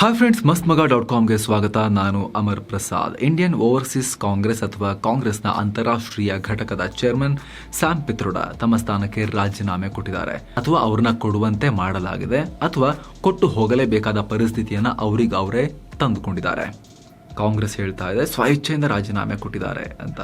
Hi friends ಮಸ್ತ್ ಮಗ dot ಕಾಮ್ಗೆ ಸ್ವಾಗತ. ನಾನು Amar Prasad. Indian overseas Congress ಅಥವಾ ಕಾಂಗ್ರೆಸ್ನ ಅಂತಾರಾಷ್ಟ್ರೀಯ ಘಟಕದ ಚೇರ್ಮನ್ ಸ್ಯಾಮ್ ಪಿತ್ರೋಡ ತಮ್ಮ ಸ್ಥಾನಕ್ಕೆ ರಾಜೀನಾಮೆ ಕೊಟ್ಟಿದ್ದಾರೆ. ಅಥವಾ ಅವ್ರನ್ನ ಕೊಡುವಂತೆ ಮಾಡಲಾಗಿದೆ ಅಥವಾ ಕೊಟ್ಟು ಹೋಗಲೇಬೇಕಾದ ಪರಿಸ್ಥಿತಿಯನ್ನು ಅವರಿಗೆ ಅವರೇ ತಂದುಕೊಂಡಿದ್ದಾರೆ. ಕಾಂಗ್ರೆಸ್ ಹೇಳ್ತಾ ಇದೆ, ಸ್ವಇಚ್ಛೆಯಿಂದ ರಾಜೀನಾಮೆ ಕೊಟ್ಟಿದ್ದಾರೆ ಅಂತ.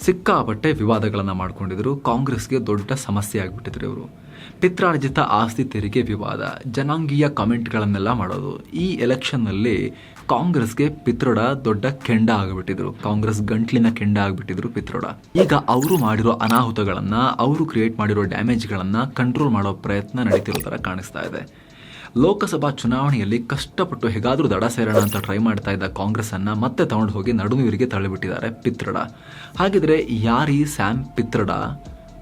ಸಿಕ್ಕಾಪಟ್ಟೆ ವಿವಾದಗಳನ್ನು ಮಾಡ್ಕೊಂಡಿದ್ರು. ಕಾಂಗ್ರೆಸ್ಗೆ ದೊಡ್ಡ ಸಮಸ್ಯೆ ಆಗಿಬಿಟ್ಟಿದ್ರು ಇವರು. ಪಿತ್ರಾರ್ಜಿತ ಆಸ್ತಿ ತೆರಿಗೆ ವಿವಾದ, ಜನಾಂಗೀಯ ಕಮೆಂಟ್ಗಳನ್ನೆಲ್ಲ ಮಾಡೋದು. ಈ ಎಲೆಕ್ಷನ್ನಲ್ಲಿ ಕಾಂಗ್ರೆಸ್ಗೆ ಪಿತ್ರೋಡ ದೊಡ್ಡ ಕೆಂಡ ಆಗಿಬಿಟ್ಟಿದ್ರು. ಕಾಂಗ್ರೆಸ್ ಗಂಟ್ಲಿನ ಕೆಂಡ ಆಗಿಬಿಟ್ಟಿದ್ರು ಪಿತ್ರೋಡ. ಈಗ ಅವರು ಮಾಡಿರೋ ಅನಾಹುತಗಳನ್ನು, ಅವರು ಕ್ರಿಯೇಟ್ ಮಾಡಿರೋ ಡ್ಯಾಮೇಜ್ಗಳನ್ನು ಕಂಟ್ರೋಲ್ ಮಾಡೋ ಪ್ರಯತ್ನ ನಡೀತಿರೋ ಥರ ಕಾಣಿಸ್ತಾ ಇದೆ. ಲೋಕಸಭಾ ಚುನಾವಣೆಯಲ್ಲಿ ಕಷ್ಟಪಟ್ಟು ಹೇಗಾದರೂ ದಡ ಸೇರೋಣ ಅಂತ ಟ್ರೈ ಮಾಡ್ತಾ ಇದ್ದ ಕಾಂಗ್ರೆಸ್ ಅನ್ನ ಮತ್ತೆ ತಗೊಂಡು ಹೋಗಿ ನಡುನೀರಿಗೆ ತಳ್ಳಿಬಿಟ್ಟಿದ್ದಾರೆ ಪಿತ್ರಡ. ಹಾಗಿದ್ರೆ ಯಾರೀ ಸ್ಯಾಮ್ ಪಿತ್ರಡ?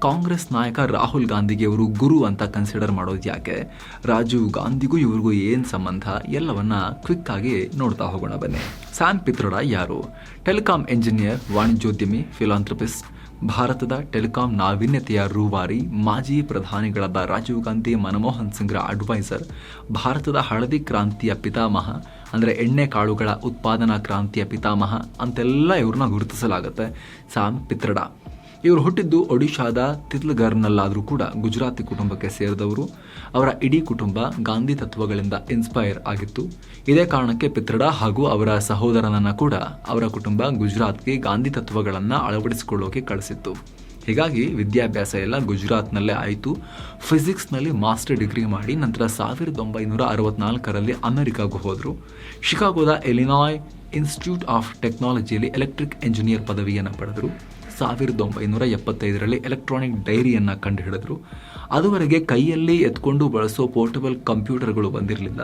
ಕಾಂಗ್ರೆಸ್ ನಾಯಕ ರಾಹುಲ್ ಗಾಂಧಿಗೆ ಇವರು ಗುರು ಅಂತ ಕನ್ಸಿಡರ್ ಮಾಡೋದು ಯಾಕೆ? ರಾಜೀವ್ ಗಾಂಧಿಗೂ ಇವ್ರಿಗೂ ಏನು ಸಂಬಂಧ? ಎಲ್ಲವನ್ನ ಕ್ವಿಕ್ ಆಗಿ ನೋಡ್ತಾ ಹೋಗೋಣ ಬನ್ನಿ. ಸ್ಯಾಮ್ ಪಿತ್ರಡ ಯಾರು? ಟೆಲಿಕಾಂ ಎಂಜಿನಿಯರ್, ವಾಣಿಜ್ಯೋದ್ಯಮಿ, ಫಿಲಾಂಥ್ರಪಿಸ್ಟ್ ಭಾರತದ ಟೆಲಿಕಾಂ ನಾವೀನ್ಯತೆಯ ರೂವಾರಿ ಮಾಜಿ ಪ್ರಧಾನಿಗಳಾದ ರಾಜೀವ್ ಗಾಂಧಿ, ಮನಮೋಹನ್ ಸಿಂಗ್ರ ಅಡ್ವೈಸರ್ ಭಾರತದ ಹಳದಿ ಕ್ರಾಂತಿಯ ಪಿತಾಮಹ, ಅಂದರೆ ಎಣ್ಣೆ ಕಾಳುಗಳ ಉತ್ಪಾದನಾ ಕ್ರಾಂತಿಯ ಪಿತಾಮಹ ಅಂತೆಲ್ಲ ಇವ್ರನ್ನ ಗುರುತಿಸಲಾಗುತ್ತೆ. ಸ್ಯಾಮ್ ಪಿತ್ರಡ. ಇವರು ಹುಟ್ಟಿದ್ದು ಒಡಿಶಾದ ತಿತ್ಲಗರ್ನಲ್ಲಾದರೂ ಕೂಡ ಗುಜರಾತಿ ಕುಟುಂಬಕ್ಕೆ ಸೇರಿದವರು. ಅವರ ಇಡೀ ಕುಟುಂಬ ಗಾಂಧಿ ತತ್ವಗಳಿಂದ ಇನ್ಸ್ಪೈರ್ ಆಗಿತ್ತು. ಇದೇ ಕಾರಣಕ್ಕೆ ಪಿತ್ರಡ ಹಾಗೂ ಅವರ ಸಹೋದರನನ್ನು ಕೂಡ ಅವರ ಕುಟುಂಬ ಗುಜರಾತ್ಗೆ ಗಾಂಧಿ ತತ್ವಗಳನ್ನು ಅಳವಡಿಸಿಕೊಳ್ಳೋಕೆ ಕಳಿಸಿತ್ತು. ಹೀಗಾಗಿ ವಿದ್ಯಾಭ್ಯಾಸ ಎಲ್ಲ ಗುಜರಾತ್ನಲ್ಲೇ ಆಯಿತು. ಫಿಸಿಕ್ಸ್ನಲ್ಲಿ ಮಾಸ್ಟರ್ ಡಿಗ್ರಿ ಮಾಡಿ ನಂತರ ಸಾವಿರದ ಒಂಬೈನೂರ ಅರವತ್ನಾಲ್ಕರಲ್ಲಿ ಅಮೆರಿಕಾಗೂ ಹೋದರು. ಶಿಕಾಗೋದ ಎಲಿನಾಯ್ ಇನ್ಸ್ಟಿಟ್ಯೂಟ್ ಆಫ್ ಟೆಕ್ನಾಲಜಿಯಲ್ಲಿ ಎಲೆಕ್ಟ್ರಿಕ್ ಎಂಜಿನಿಯರ್ ಪದವಿಯನ್ನು ಪಡೆದರು. ಸಾವಿರದ ಒಂಬೈನೂರ ಎಪ್ಪತ್ತೈದರಲ್ಲಿ ಎಲೆಕ್ಟ್ರಾನಿಕ್ ಡೈರಿಯನ್ನು ಕಂಡುಹಿಡಿದ್ರು. ಅದುವರೆಗೆ ಕೈಯಲ್ಲಿ ಎತ್ಕೊಂಡು ಬಳಸೋ ಪೋರ್ಟಬಲ್ ಕಂಪ್ಯೂಟರ್ಗಳು ಬಂದಿರಲಿಲ್ಲ.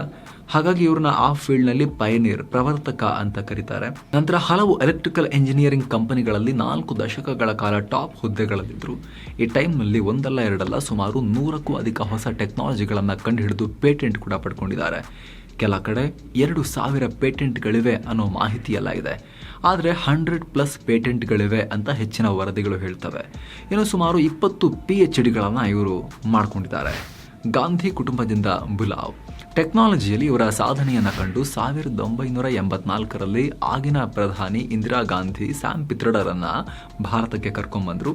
ಹಾಗಾಗಿ ಇವ್ರನ್ನ ಆ ಫೀಲ್ಡ್ನಲ್ಲಿ ಪಯನೀರ್ ಪ್ರವರ್ತಕ ಅಂತ ಕರೀತಾರೆ. ನಂತರ ಹಲವು ಎಲೆಕ್ಟ್ರಿಕಲ್ ಎಂಜಿನಿಯರಿಂಗ್ ಕಂಪನಿಗಳಲ್ಲಿ ನಾಲ್ಕು ದಶಕಗಳ ಕಾಲ ಟಾಪ್ ಹುದ್ದೆಗಳಲ್ಲಿದ್ದರು ಈ ಟೈಮ್ನಲ್ಲಿ ಒಂದಲ್ಲ ಎರಡಲ್ಲ ಸುಮಾರು ನೂರಕ್ಕೂ ಅಧಿಕ ಹೊಸ ಟೆಕ್ನಾಲಜಿಗಳನ್ನು ಕಂಡುಹಿಡಿದು ಪೇಟೆಂಟ್ ಕೂಡ ಪಡ್ಕೊಂಡಿದ್ದಾರೆ. ಕೆಲ ಕಡೆ ಎರಡು ಸಾವಿರ ಪೇಟೆಂಟ್ಗಳಿವೆ ಅನ್ನೋ ಮಾಹಿತಿ ಎಲ್ಲ ಇದೆ. ಆದರೆ ಹಂಡ್ರೆಡ್ ಪ್ಲಸ್ ಪೇಟೆಂಟ್ಗಳಿವೆ ಅಂತ ಹೆಚ್ಚಿನ ವರದಿಗಳು ಹೇಳ್ತವೆ. ಇನ್ನು ಸುಮಾರು ಇಪ್ಪತ್ತು ಪಿ ಎಚ್ ಡಿಗಳನ್ನು ಇವರು ಮಾಡ್ಕೊಂಡಿದ್ದಾರೆ. ಗಾಂಧಿ ಕುಟುಂಬದಿಂದ ಬುಲಾವ್. ಟೆಕ್ನಾಲಜಿಯಲ್ಲಿ ಇವರ ಸಾಧನೆಯನ್ನು ಕಂಡು ಸಾವಿರದ ಒಂಬೈನೂರ ಎಂಬತ್ನಾಲ್ಕರಲ್ಲಿ ಆಗಿನ ಪ್ರಧಾನಿ ಇಂದಿರಾ ಗಾಂಧಿ, ಸ್ಯಾಮ್ ಪಿತ್ರಡರನ್ನು ಭಾರತಕ್ಕೆ ಕರ್ಕೊಂಡ್ಬಂದರು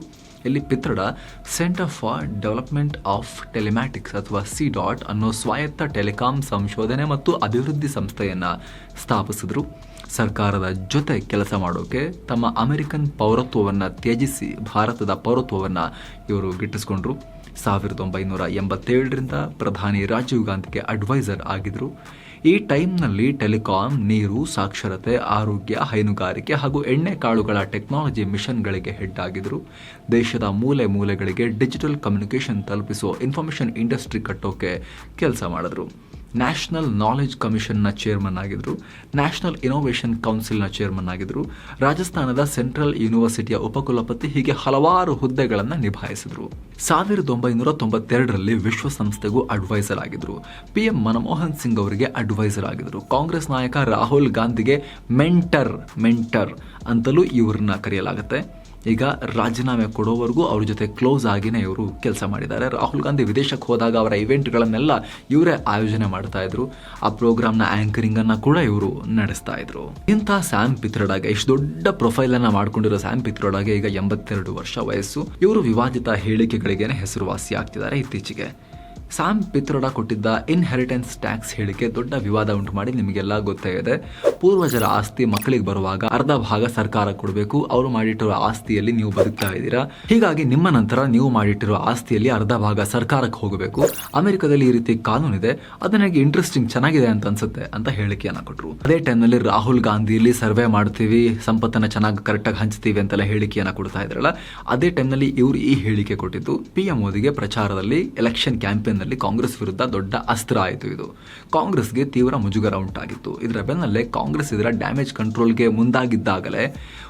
ಇಲ್ಲಿ Pitroda centre for development of telematics ಅಥವಾ ಸಿ ಡಾಟ್ ಅನ್ನೋ ಸ್ವಾಯತ್ತ ಟೆಲಿಕಾಂ ಸಂಶೋಧನೆ ಮತ್ತು ಅಭಿವೃದ್ಧಿ ಸಂಸ್ಥೆಯನ್ನು ಸ್ಥಾಪಿಸಿದ್ರು. ಸರ್ಕಾರದ ಜೊತೆ ಕೆಲಸ ಮಾಡೋಕೆ ತಮ್ಮ ಅಮೆರಿಕನ್ ಪೌರತ್ವವನ್ನು ತ್ಯಜಿಸಿ ಭಾರತದ ಪೌರತ್ವವನ್ನು ಇವರು ಗಿಟ್ಟಿಸ್ಕೊಂಡ್ರು. ಸಾವಿರದ ಒಂಬೈನೂರ ಎಂಬತ್ತೇಳರಿಂದ ಪ್ರಧಾನಿ ರಾಜೀವ್ ಗಾಂಧಿಗೆ ಅಡ್ವೈಸರ್ ಆಗಿದ್ರು. ಈ ಟೈಮ್ನಲ್ಲಿ ಟೆಲಿಕಾಂ, ನೀರು, ಸಾಕ್ಷರತೆ, ಆರೋಗ್ಯ, ಹೈನುಗಾರಿಕೆ ಹಾಗೂ ಎಣ್ಣೆ ಕಾಳುಗಳ ಟೆಕ್ನಾಲಜಿ ಮಿಷನ್ಗಳಿಗೆ ಹೆಡ್ ಆಗಿದ್ರು ದೇಶದ ಮೂಲೆ ಮೂಲೆಗಳಿಗೆ ಡಿಜಿಟಲ್ ಕಮ್ಯುನಿಕೇಷನ್ ತಲುಪಿಸೋ ಇನ್ಫಾರ್ಮೇಷನ್ ಇಂಡಸ್ಟ್ರಿ ಕಟ್ಟೋಕೆ ಕೆಲಸ ಮಾಡಿದ್ರು. ನ್ಯಾಷನಲ್ ನಾಲೆಜ್ ಕಮಿಷನ್ನ ಚೇರ್ಮನ್ ಆಗಿದ್ರು ನ್ಯಾಷನಲ್ ಇನೋವೇಷನ್ ಕೌನ್ಸಿಲ್ನ ಚೇರ್ಮನ್ ಆಗಿದ್ರು, ರಾಜಸ್ಥಾನದ ಸೆಂಟ್ರಲ್ ಯೂನಿವರ್ಸಿಟಿಯ ಉಪಕುಲಪತಿ ಹೀಗೆ ಹಲವಾರು ಹುದ್ದೆಗಳನ್ನು ನಿಭಾಯಿಸಿದ್ರು. ಸಾವಿರದ ಒಂಬೈನೂರ ತೊಂಬತ್ತೆರಡರಲ್ಲಿ ವಿಶ್ವಸಂಸ್ಥೆಗೂ ಅಡ್ವೈಸರ್ ಆಗಿದ್ರು. ಪಿ ಎಂ ಮನಮೋಹನ್ ಸಿಂಗ್ ಅವರಿಗೆ ಅಡ್ವೈಸರ್ ಆಗಿದ್ರು. ಕಾಂಗ್ರೆಸ್ ನಾಯಕ ರಾಹುಲ್ ಗಾಂಧಿಗೆ ಮೆಂಟರ್ ಮೆಂಟರ್ ಅಂತಲೂ ಇವ್ರನ್ನ ಕರೆಯಲಾಗುತ್ತೆ. ಈಗ ರಾಜೀನಾಮೆ ಕೊಡೋವರೆಗೂ ಅವ್ರ ಜೊತೆ ಕ್ಲೋಸ್ ಆಗಿನೇ ಇವರು ಕೆಲಸ ಮಾಡಿದ್ದಾರೆ. ರಾಹುಲ್ ಗಾಂಧಿ ವಿದೇಶಕ್ಕೆ ಹೋದಾಗ ಅವರ ಇವೆಂಟ್ಗಳನ್ನೆಲ್ಲ ಇವರೇ ಆಯೋಜನೆ ಮಾಡ್ತಾ ಇದ್ರು. ಆ ಪ್ರೋಗ್ರಾಮ್ನ ಆಂಕರಿಂಗ್ ಅನ್ನ ಕೂಡ ಇವರು ನಡೆಸ್ತಾ ಇದ್ರು. ಇಂಥ ಸ್ಯಾಮ್ ಪಿತ್ರೋಡಾಗೆ ಇಷ್ಟು ದೊಡ್ಡ ಪ್ರೊಫೈಲ್ ಅನ್ನ ಮಾಡ್ಕೊಂಡಿರೋ ಸ್ಯಾಮ್ ಪಿತ್ರೋಡಾಗೆ ಈಗ ಎಂಬತ್ತೆರಡು ವರ್ಷ ವಯಸ್ಸು. ಇವರು ವಿವಾದಿತ ಹೇಳಿಕೆಗಳಿಗೇನೆ ಹೆಸರುವಾಸಿ ಆಗ್ತಿದ್ದಾರೆ ಇತ್ತೀಚೆಗೆ. ಸ್ಯಾಮ್ ಪಿತ್ರೋಡ ಕೊಟ್ಟಿದ್ದ ಇನ್ಹೆರಿಟೆನ್ಸ್ ಟ್ಯಾಕ್ಸ್ ಹೇಳಿಕೆ ದೊಡ್ಡ ವಿವಾದ ಉಂಟು ಮಾಡಿ ನಿಮಗೆಲ್ಲ ಗೊತ್ತೇ ಇದೆ. ಪೂರ್ವಜರ ಆಸ್ತಿ ಮಕ್ಕಳಿಗೆ ಬರುವಾಗ ಅರ್ಧ ಭಾಗ ಸರ್ಕಾರ ಕೊಡಬೇಕು, ಅವರು ಮಾಡಿಟ್ಟಿರೋ ಆಸ್ತಿಯಲ್ಲಿ ನೀವು ಬದುಕ್ತಾ ಇದ್ದೀರಾ? ಹೀಗಾಗಿ ನಿಮ್ಮ ನಂತರ ನೀವು ಮಾಡಿಟ್ಟಿರೋ ಆಸ್ತಿಯಲ್ಲಿ ಅರ್ಧ ಭಾಗ ಸರ್ಕಾರಕ್ಕೆ ಹೋಗಬೇಕು. ಅಮೆರಿಕದಲ್ಲಿ ಈ ರೀತಿ ಕಾನೂನಿದೆ ಅದು ನನಗೆ ಇಂಟ್ರೆಸ್ಟಿಂಗ್ ಚೆನ್ನಾಗಿದೆ ಅಂತ ಅನ್ಸುತ್ತೆ ಅಂತ ಹೇಳಿಕೆಯನ್ನ ಕೊಟ್ಟರು ಅದೇ ಟೈಮ್ನಲ್ಲಿ ರಾಹುಲ್ ಗಾಂಧಿಯಲ್ಲಿ ಸರ್ವೆ ಮಾಡ್ತೀವಿ, ಸಂಪತ್ತನ್ನ ಚೆನ್ನಾಗಿ ಕರೆಕ್ಟಾಗಿ ಹಂಚ್ತೀವಿ ಅಂತೆಲ್ಲ ಹೇಳಿಕೆಯನ್ನ ಕೊಡ್ತಾ ಇದ್ರಲ್ಲ, ಅದೇ ಟೈಮ್ನಲ್ಲಿ ಇವರು ಈ ಹೇಳಿಕೆ ಕೊಟ್ಟಿದ್ದು. ಪಿ ಎಂ ಮೋದಿಗೆ ಪ್ರಚಾರದಲ್ಲಿ ಎಲೆಕ್ಷನ್ ಕ್ಯಾಂಪೇನ್ ನಲ್ಲಿ ಕಾಂಗ್ರೆಸ್ ವಿರುದ್ಧ ದೊಡ್ಡ ಅಸ್ತ್ರ ಆಯಿತು ಇದು. ಕಾಂಗ್ರೆಸ್ಗೆ ತೀವ್ರ ಮುಜುಗರ ಉಂಟಾಗಿತ್ತು. ಇದರ ಬೆನ್ನಲ್ಲೇ ಕಾಂಗ್ರೆಸ್ ಇದರ ಡ್ಯಾಮೇಜ್ ಕಂಟ್ರೋಲ್ಗೆ ಮುಂದಾಗಿದ್ದಾಗಲೇ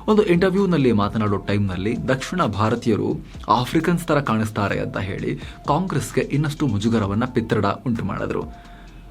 ಒಂದು ಇಂಟರ್ವ್ಯೂನಲ್ಲಿ ಮಾತನಾಡೋ ಟೈಮ್ನಲ್ಲಿ ದಕ್ಷಿಣ ಭಾರತೀಯರು ಆಫ್ರಿಕನ್ಸ್ ತರ ಕಾಣಿಸ್ತಾರೆ ಅಂತ ಹೇಳಿ ಕಾಂಗ್ರೆಸ್ಗೆ ಇನ್ನಷ್ಟು ಮುಜುಗರವನ್ನು ಪಿತ್ರಡ ಉಂಟು ಮಾಡಿದ್ರು.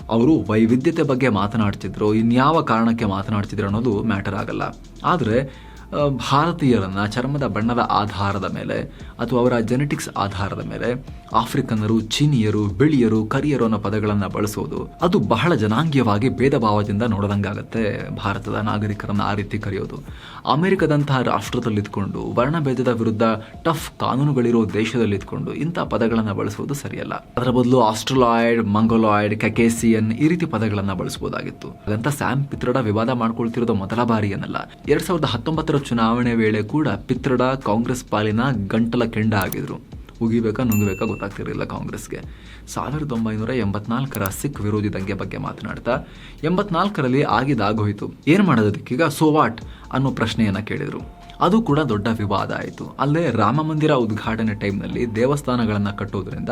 ಅವರು ವೈವಿಧ್ಯತೆ ಬಗ್ಗೆ ಮಾತನಾಡ್ತಿದ್ರು, ಇನ್ಯಾವ ಕಾರಣಕ್ಕೆ ಮಾತನಾಡ್ತಿದ್ರು ಅನ್ನೋದು ಮ್ಯಾಟರ್ ಆಗಲ್ಲ. ಆದರೆ ಭಾರತೀಯರನ್ನ ಚರ್ಮದ ಬಣ್ಣದ ಆಧಾರದ ಮೇಲೆ ಅಥವಾ ಅವರ ಜೆನೆಟಿಕ್ಸ್ ಆಧಾರದ ಮೇಲೆ ಆಫ್ರಿಕನ್ನರು, ಚೀನಿಯರು, ಬಿಳಿಯರು, ಕರಿಯರು ಅನ್ನೋ ಪದಗಳನ್ನು ಬಳಸೋದು, ಅದು ಬಹಳ ಜನಾಂಗೀಯವಾಗಿ ಭೇದ ಭಾವದಿಂದ ನೋಡದಂಗಾಗತ್ತೆ. ಭಾರತದ ನಾಗರಿಕರನ್ನು ಆ ರೀತಿ ಕರೆಯೋದು. ಅಮೆರಿಕದಂತಹ ರಾಷ್ಟ್ರದಲ್ಲಿದ್ಕೊಂಡು, ವರ್ಣಭೇದದ ವಿರುದ್ಧ ಟಫ್ ಕಾನೂನುಗಳಿರೋ ದೇಶದಲ್ಲಿದ್ಕೊಂಡು ಇಂಥ ಪದಗಳನ್ನು ಬಳಸುವುದು ಸರಿಯಲ್ಲ. ಅದರ ಬದಲು ಆಸ್ಟ್ರಲಾಯ್ಡ್, ಮಂಗೋಲಾಯ್ಡ್ ಕೆಕೇಸಿಯನ್ ಈ ರೀತಿ ಪದಗಳನ್ನು ಬಳಸಬಹುದಾಗಿತ್ತು. ಹಾಗಂತ ಸ್ಯಾಮ್ ಪಿತ್ರಡ ವಿವಾದ ಮಾಡ್ಕೊಳ್ತಿರೋದು ಮೊದಲ ಬಾರಿ ಏನಲ್ಲ ಎರಡ್ ಸಾವಿರದ ಹತ್ತೊಂಬತ್ತರ ಚುನಾವಣೆ ವೇಳೆ ಕೂಡ ಪಿತ್ರಡ ಕಾಂಗ್ರೆಸ್ ಪಾಲಿನ ಗಂಟಲ ಕೆಂಡ ಆಗಿದ್ರು. ಉಗಿಬೇಕಾ ನುಂಗಬೇಕಾ ಗೊತ್ತಾಗ್ತಿರಲಿಲ್ಲ ಕಾಂಗ್ರೆಸ್ಗೆ. ಸಾವಿರದ ಒಂಬೈನೂರ ಎಂಬತ್ನಾಲ್ಕರ ಸಿಖ್ ವಿರೋಧಿ ದಂಗೆ ಬಗ್ಗೆ ಮಾತನಾಡ್ತಾ, ಎಂಬತ್ನಾಲ್ಕರಲ್ಲಿ ಆಗಿದಾಗೋಯ್ತು. ಏನು ಮಾಡೋದಕ್ಕೀಗ ಸೋವಾಟ್ ಅನ್ನೋ ಪ್ರಶ್ನೆಯನ್ನ ಕೇಳಿದ್ರು. ಅದು ಕೂಡ ದೊಡ್ಡ ವಿವಾದ ಆಯಿತು. ಅಲ್ಲೇ ರಾಮ ಮಂದಿರ ಉದ್ಘಾಟನೆ ಟೈಮ್ನಲ್ಲಿ ದೇವಸ್ಥಾನಗಳನ್ನು ಕಟ್ಟೋದ್ರಿಂದ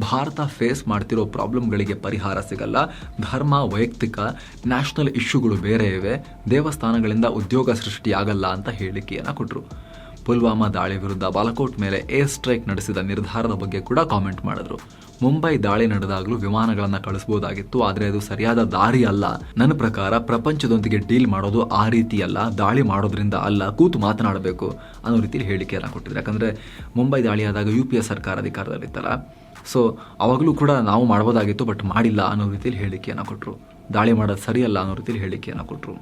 ಭಾರತ ಫೇಸ್ ಮಾಡ್ತಿರೋ ಪ್ರಾಬ್ಲಮ್ಗಳಿಗೆ ಪರಿಹಾರ ಸಿಗಲ್ಲ. ಧರ್ಮ, ವೈಯಕ್ತಿಕ ನ್ಯಾಷನಲ್ ಇಶ್ಯೂಗಳು ಬೇರೆ ಇವೆ. ದೇವಸ್ಥಾನಗಳಿಂದ ಉದ್ಯೋಗ ಸೃಷ್ಟಿಯಾಗಲ್ಲ ಅಂತ ಹೇಳಿಕೆಯನ್ನು ಕೊಟ್ಟರು ಪುಲ್ವಾಮಾ ದಾಳಿ ವಿರುದ್ಧ ಬಾಲಕೋಟ್ ಮೇಲೆ ಏರ್ ಸ್ಟ್ರೈಕ್ ನಡೆಸಿದ ನಿರ್ಧಾರದ ಬಗ್ಗೆ ಕೂಡ ಕಾಮೆಂಟ್ ಮಾಡಿದ್ರು. ಮುಂಬೈ ದಾಳಿ ನಡೆದಾಗಲೂ ವಿಮಾನಗಳನ್ನು ಕಳಿಸಬಹುದಾಗಿತ್ತು ಆದರೆ ಅದು ಸರಿಯಾದ ದಾರಿ ಅಲ್ಲ. ನನ್ನ ಪ್ರಕಾರ ಪ್ರಪಂಚದೊಂದಿಗೆ ಡೀಲ್ ಮಾಡೋದು ಆ ರೀತಿ ಅಲ್ಲ, ದಾಳಿ ಮಾಡೋದ್ರಿಂದ ಅಲ್ಲ, ಕೂತು ಮಾತನಾಡಬೇಕು ಅನ್ನೋ ರೀತಿಯಲ್ಲಿ ಹೇಳಿಕೆಯನ್ನು ಕೊಟ್ಟಿದ್ರು. ಯಾಕಂದರೆ ಮುಂಬೈ ದಾಳಿಯಾದಾಗ ಯು ಪಿ ಎ ಸರ್ಕಾರ ಅಧಿಕಾರದಲ್ಲಿತ್ತಲ್ಲ, ಸೊ ಅವಾಗಲೂ ಕೂಡ ನಾವು ಮಾಡ್ಬೋದಾಗಿತ್ತು, ಬಟ್ ಮಾಡಿಲ್ಲ ಅನ್ನೋ ರೀತಿಯಲ್ಲಿ ಹೇಳಿಕೆಯನ್ನು ಕೊಟ್ಟರು ದಾಳಿ ಮಾಡೋದು ಸರಿಯಲ್ಲ ಅನ್ನೋ ರೀತಿಯಲ್ಲಿ ಹೇಳಿಕೆಯನ್ನು ಕೊಟ್ಟರು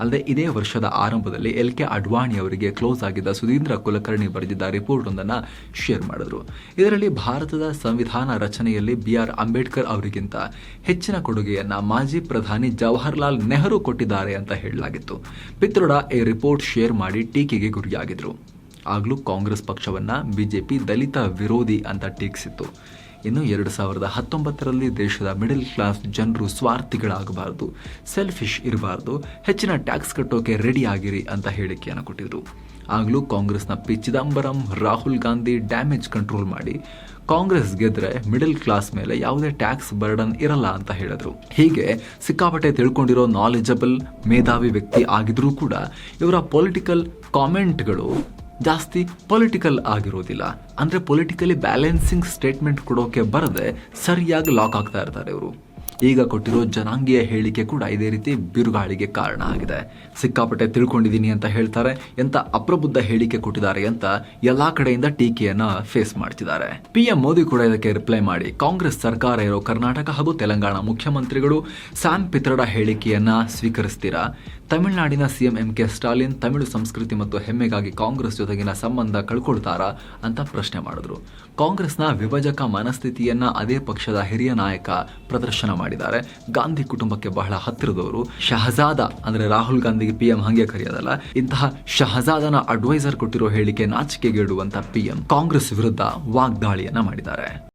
ಅಲ್ಲದೆ ಇದೇ ವರ್ಷದ ಆರಂಭದಲ್ಲಿ ಎಲ್ ಕೆ ಅಡ್ವಾಣಿ ಅವರಿಗೆ ಕ್ಲೋಸ್ ಆಗಿದ್ದ ಸುಧೀಂದ್ರ ಕುಲಕರ್ಣಿ ಬರೆದಿದ್ದ ರಿಪೋರ್ಟ್ ಒಂದನ್ನು ಶೇರ್ ಮಾಡಿದ್ರು. ಇದರಲ್ಲಿ ಭಾರತದ ಸಂವಿಧಾನ ರಚನೆಯಲ್ಲಿ ಬಿ ಆರ್ ಅಂಬೇಡ್ಕರ್ ಅವರಿಗಿಂತ ಹೆಚ್ಚಿನ ಕೊಡುಗೆಯನ್ನ ಮಾಜಿ ಪ್ರಧಾನಿ ಜವಾಹರ್ಲಾಲ್ ನೆಹರು ಕೊಟ್ಟಿದ್ದಾರೆ ಅಂತ ಹೇಳಲಾಗಿತ್ತು. ಪಿತ್ರೋಡ ಈ ರಿಪೋರ್ಟ್ ಶೇರ್ ಮಾಡಿ ಟೀಕೆಗೆ ಗುರಿಯಾಗಿದ್ರು. ಆಗಲೂ ಕಾಂಗ್ರೆಸ್ ಪಕ್ಷವನ್ನ ಬಿಜೆಪಿ ದಲಿತ ವಿರೋಧಿ ಅಂತ ಟೀಕಿಸಿತ್ತು. ಇನ್ನು ಎರಡು ಸಾವಿರದ ಹತ್ತೊಂಬತ್ತರಲ್ಲಿ ದೇಶದ ಮಿಡಲ್ ಕ್ಲಾಸ್ ಜನರು ಸ್ವಾರ್ಥಿಗಳಾಗಬಾರದು ಸೆಲ್ಫಿಶ್ ಇರಬಾರ್ದು, ಹೆಚ್ಚಿನ ಟ್ಯಾಕ್ಸ್ ಕಟ್ಟೋಕೆ ರೆಡಿ ಆಗಿರಿ ಅಂತ ಹೇಳಿಕೆಯನ್ನು ಕೊಟ್ಟಿದ್ರು. ಆಗಲೂ ಕಾಂಗ್ರೆಸ್ನ P Chidambaram, Rahul Gandhi damage control ಮಾಡಿ ಕಾಂಗ್ರೆಸ್ ಗೆದ್ರೆ ಮಿಡಲ್ ಕ್ಲಾಸ್ ಮೇಲೆ ಯಾವುದೇ ಟ್ಯಾಕ್ಸ್ ಬರ್ಡನ್ ಇರಲ್ಲ ಅಂತ ಹೇಳಿದ್ರು. ಹೀಗೆ ಸಿಕ್ಕಾಪಟ್ಟೆ ತಿಳ್ಕೊಂಡಿರೋ ನಾಲೆಜಬಲ್ ಮೇಧಾವಿ ವ್ಯಕ್ತಿ ಆಗಿದ್ರೂ ಕೂಡ ಇವರ ಪೊಲಿಟಿಕಲ್ ಕಾಮೆಂಟ್ಗಳು ಜಾಸ್ತಿ ಪೊಲಿಟಿಕಲ್ ಆಗಿರೋದಿಲ್ಲ. ಅಂದ್ರೆ ಪೊಲಿಟಿಕಲಿ ಬ್ಯಾಲೆನ್ಸಿಂಗ್ ಸ್ಟೇಟ್ಮೆಂಟ್ ಕೊಡೋಕೆ ಬರದೆ ಸರಿಯಾಗಿ ಲಾಕ್ ಆಗ್ತಾ ಇರ್ತಾರೆ ಇವರು. ಈಗ ಕೊಟ್ಟಿರೋ ಜನಾಂಗೀಯ ಹೇಳಿಕೆ ಕೂಡ ಇದೇ ರೀತಿ ಬಿರುಗಾಳಿಗೆ ಕಾರಣ ಆಗಿದೆ. ಸಿಕ್ಕಾಪಟ್ಟೆ ತಿಳ್ಕೊಂಡಿದ್ದೀನಿ ಅಂತ ಹೇಳ್ತಾರೆ. ಎಂತ ಅಪ್ರಬುದ್ಧ ಹೇಳಿಕೆ ಕೊಟ್ಟಿದ್ದಾರೆ ಅಂತ ಎಲ್ಲಾ ಕಡೆಯಿಂದ ಟೀಕೆಯನ್ನ ಫೇಸ್ ಮಾಡ್ತಿದ್ದಾರೆ. ಪಿಎಂ ಮೋದಿ ಕೂಡ ಇದಕ್ಕೆ ರಿಪ್ಲೈ ಮಾಡಿ. ಕಾಂಗ್ರೆಸ್ ಸರ್ಕಾರ ಇರೋ ಕರ್ನಾಟಕ ಹಾಗೂ ತೆಲಂಗಾಣ ಮುಖ್ಯಮಂತ್ರಿಗಳು ಸ್ಯಾಮ್ ಪಿತ್ರಡ ಹೇಳಿಕೆಯನ್ನ ಸ್ವೀಕರಿಸ್ತೀರಾ? ತಮಿಳುನಾಡಿನ CM M K Stalin Tamil ಸಂಸ್ಕೃತಿ ಮತ್ತು ಹೆಮ್ಮೆಗಾಗಿ ಕಾಂಗ್ರೆಸ್ ಜೊತೆಗಿನ ಸಂಬಂಧ ಕಳ್ಕೊಳ್ತಾರಾ ಅಂತ ಪ್ರಶ್ನೆ ಮಾಡಿದ್ರು. ಕಾಂಗ್ರೆಸ್ನ ವಿಭಜಕ ಮನಸ್ಥಿತಿಯನ್ನ ಅದೇ ಪಕ್ಷದ ಹಿರಿಯ ನಾಯಕ ಪ್ರದರ್ಶನ ಮಾಡಿದ್ದಾರೆ. ಗಾಂಧಿ ಕುಟುಂಬಕ್ಕೆ ಬಹಳ ಹತ್ತಿರದವರು. ಶಹಜಾದ ಅಂದ್ರೆ ರಾಹುಲ್ ಗಾಂಧಿಗೆ ಪಿಎಂ ಹಂಗೆ ಕರೆಯೋದಲ್ಲ. ಇಂತಹ ಶಹಜಾದನ ಅಡ್ವೈಸರ್ ಕೊಟ್ಟಿರೋ ಹೇಳಿಕೆ ನಾಚಿಕೆಗೇಡುವಂತ ಪಿಎಂ ಕಾಂಗ್ರೆಸ್ ವಿರುದ್ಧ ವಾಗ್ದಾಳಿಯನ್ನ ಮಾಡಿದ್ದಾರೆ.